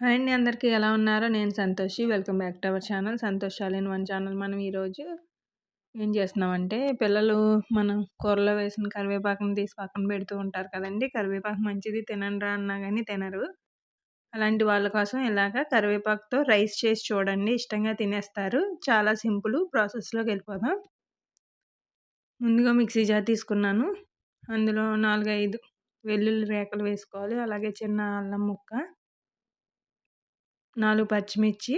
Hi అండి అందరికీ ఎలా ఉన్నారో? నేను Santoshi. Welcome back to our channel. Santosh all in one channel మనం ఈరోజు ఏం చేస్తున్నామంటే పిల్లలు మనం కూరలో వేసిన కరివేపాకుని తీసి పక్కన పెడుతూ ఉంటారు కదండి. కరివేపాకు మంచిది తినండి అన్నా కానీ తినరు. అలాంటి వాళ్ళ కోసం ఇలాగ కరివేపాకుతో రైస్ చేసి చూడండి. ఇష్టంగా తినేస్తారు. చాలా సింపుల్ ప్రాసెస్లోకి వెళ్ళిపోదాం. ముందుగా మిక్సీ జార్ తీసుకున్నాను. అందులో నాలుగైదు వెల్లుల్లి రేకలు వేసుకోవాలి. అలాగే చిన్న అల్లం ముక్క నాలుగు పచ్చిమిర్చి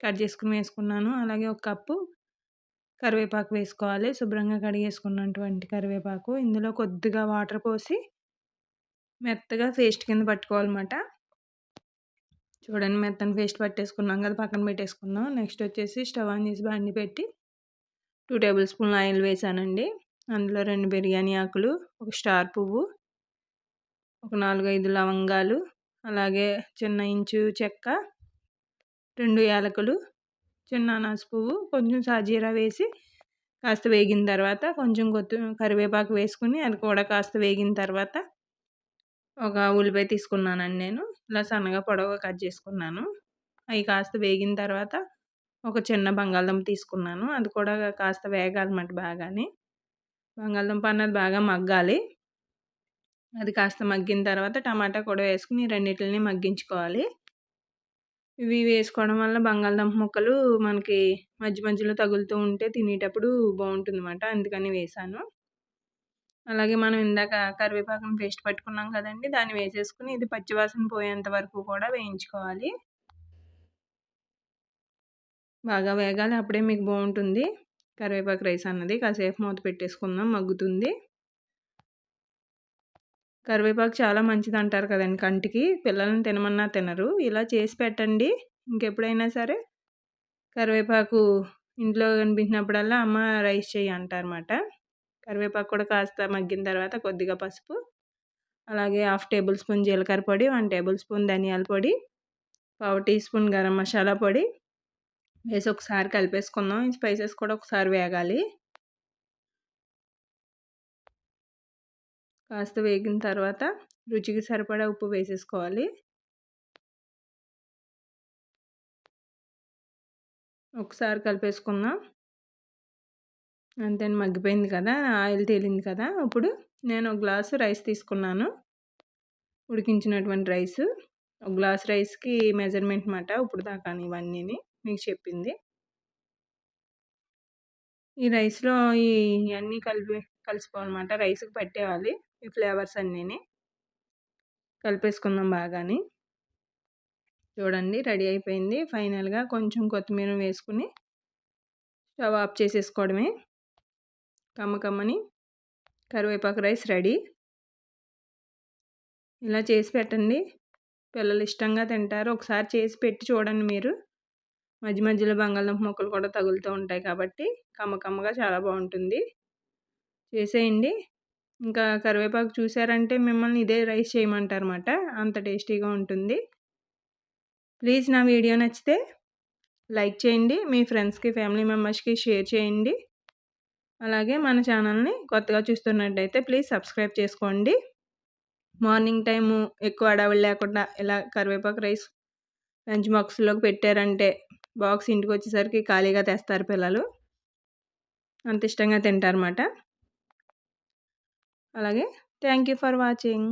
కట్ చేసుకుని వేసుకున్నాను. అలాగే ఒక కప్పు కరివేపాకు వేసుకోవాలి. శుభ్రంగా కడిగేసుకున్నటువంటి కరివేపాకు. ఇందులో కొద్దిగా వాటర్ పోసి మెత్తగా పేస్ట్ కింద పట్టుకోవాలన్నమాట. చూడండి మెత్తని పేస్ట్ పట్టేసుకున్నాం కదా పక్కన పెట్టేసుకుందాం. నెక్స్ట్ వచ్చేసి స్టవ్ ఆన్ చేసి బండి పెట్టి టూ టేబుల్ స్పూన్ ఆయిల్ వేసానండి. అందులో రెండు బిర్యానీ ఆకులు ఒక స్టార్ పువ్వు ఒక నాలుగైదు లవంగాలు అలాగే చిన్న ఇంచు చెక్క రెండు యాలకులు చిన్న అనాస పువ్వు కొంచెం సాజీరా వేసి కాస్త వేగిన తర్వాత కొంచెం కొత్తి కరివేపాకు వేసుకుని అది కూడా కాస్త వేగిన తర్వాత ఒక ఉల్లిపాయ తీసుకున్నానండి నేను. ఇలా సన్నగా పొడవుగా కట్ చేసుకున్నాను. అవి కాస్త వేగిన తర్వాత ఒక చిన్న బంగాళదుంప తీసుకున్నాను. అది కూడా కాస్త వేగాలన్నమాట బాగానే. బంగాళదుంప అన్నది బాగా మగ్గాలి. అది కాస్త మగ్గిన తర్వాత టమాటా కూడా వేసుకుని రెండింటిని మగ్గించుకోవాలి. ఇవి వేసుకోవడం వల్ల బంగాళదుంప ముక్కలు మనకి మధ్య మధ్యలో తగులుతూ ఉంటే తినేటప్పుడు బాగుంటుందన్నమాట. అందుకని వేసాను. అలాగే మనం ఇందాక కరివేపాకుని పేస్ట్ పట్టుకున్నాం కదండి దాన్ని వేసేసుకుని ఇది పచ్చివాసన పోయేంత వరకు కూడా వేయించుకోవాలి. బాగా వేగాలి అప్పుడే మీకు బాగుంటుంది. కరివేపాకు రైస్ అన్నది కాసేపు మూత పెట్టేసుకుందాం మగ్గుతుంది. కరివేపాకు చాలా మంచిది అంటారు కదండి కంటికి. పిల్లల్ని తినమన్నా తినరు. ఇలా చేసి పెట్టండి. ఇంకెప్పుడైనా సరే కరివేపాకు ఇంట్లో కనిపించినప్పుడల్లా అమ్మ రైస్ చేయి అంటారన్నమాట. కరివేపాకు కూడా కాస్త మగ్గిన తర్వాత కొద్దిగా పసుపు అలాగే హాఫ్ టేబుల్ స్పూన్ జీలకర్ర పొడి వన్ టేబుల్ స్పూన్ ధనియాల పొడి పావు టీ స్పూన్ గరం మసాలా పొడి వేసి ఒకసారి కలిపేసుకుందాం. స్పైసెస్ కూడా ఒకసారి వేగాలి. కాస్త వేగిన తర్వాత రుచికి సరిపడా ఉప్పు వేసేసుకోవాలి. ఒకసారి కలిపేసుకుందాం. అంతే మగ్గిపోయింది కదా? ఆయిల్ తేలింది కదా? ఇప్పుడు నేను ఒక గ్లాసు రైస్ తీసుకున్నాను. ఉడికించినటువంటి రైస్. ఒక గ్లాస్ రైస్కి మెజర్మెంట్ మాట ఇప్పుడు దాకా ఇవన్నీ మీకు చెప్పింది. ఈ రైస్లో ఈ అన్నీ కలిపి కలిసిపోవాలన్నమాట రైస్కి పట్టేవాలి ఈ ఫ్లేవర్స్ అన్నీ కలిపేసుకుందాం బాగాని. చూడండి రెడీ అయిపోయింది. ఫైనల్గా కొంచెం కొత్తిమీర వేసుకుని స్టవ్ ఆఫ్ చేసేసుకోవడమే. కమ్మ కమ్మని కరివేపాకు రైస్ రెడీ. ఇలా చేసి పెట్టండి. పిల్లలు ఇష్టంగా తింటారు. ఒకసారి చేసి పెట్టి చూడండి మీరు. మధ్య మధ్యలో బంగాళదుంప ముక్కలు కూడా తగులుతూ ఉంటాయి కాబట్టి కమ్మ కమ్మగా చాలా బాగుంటుంది. చేసేయండి. ఇంకా కరివేపాకు చూసారంటే మిమ్మల్ని ఇదే రైస్ చేయమంటారు అంత టేస్టీగా ఉంటుంది. ప్లీజ్ నా వీడియో నచ్చితే లైక్ చేయండి. మీ ఫ్రెండ్స్కి ఫ్యామిలీ మెంబర్స్కి షేర్ చేయండి. అలాగే మన ఛానల్ని కొత్తగా చూస్తున్నట్టయితే ప్లీజ్ సబ్స్క్రైబ్ చేసుకోండి. మార్నింగ్ టైము ఎక్కువ అడవులు లేకుండా ఇలా కరివేపాకు రైస్ లంచ్ బాక్స్లోకి పెట్టారంటే బాక్స్ ఇంటికి వచ్చేసరికి ఖాళీగా తెస్తారు పిల్లలు. అంత ఇష్టంగా తింటారన్నమాట. అలాగే థ్యాంక్ యూ ఫర్ వాచింగ్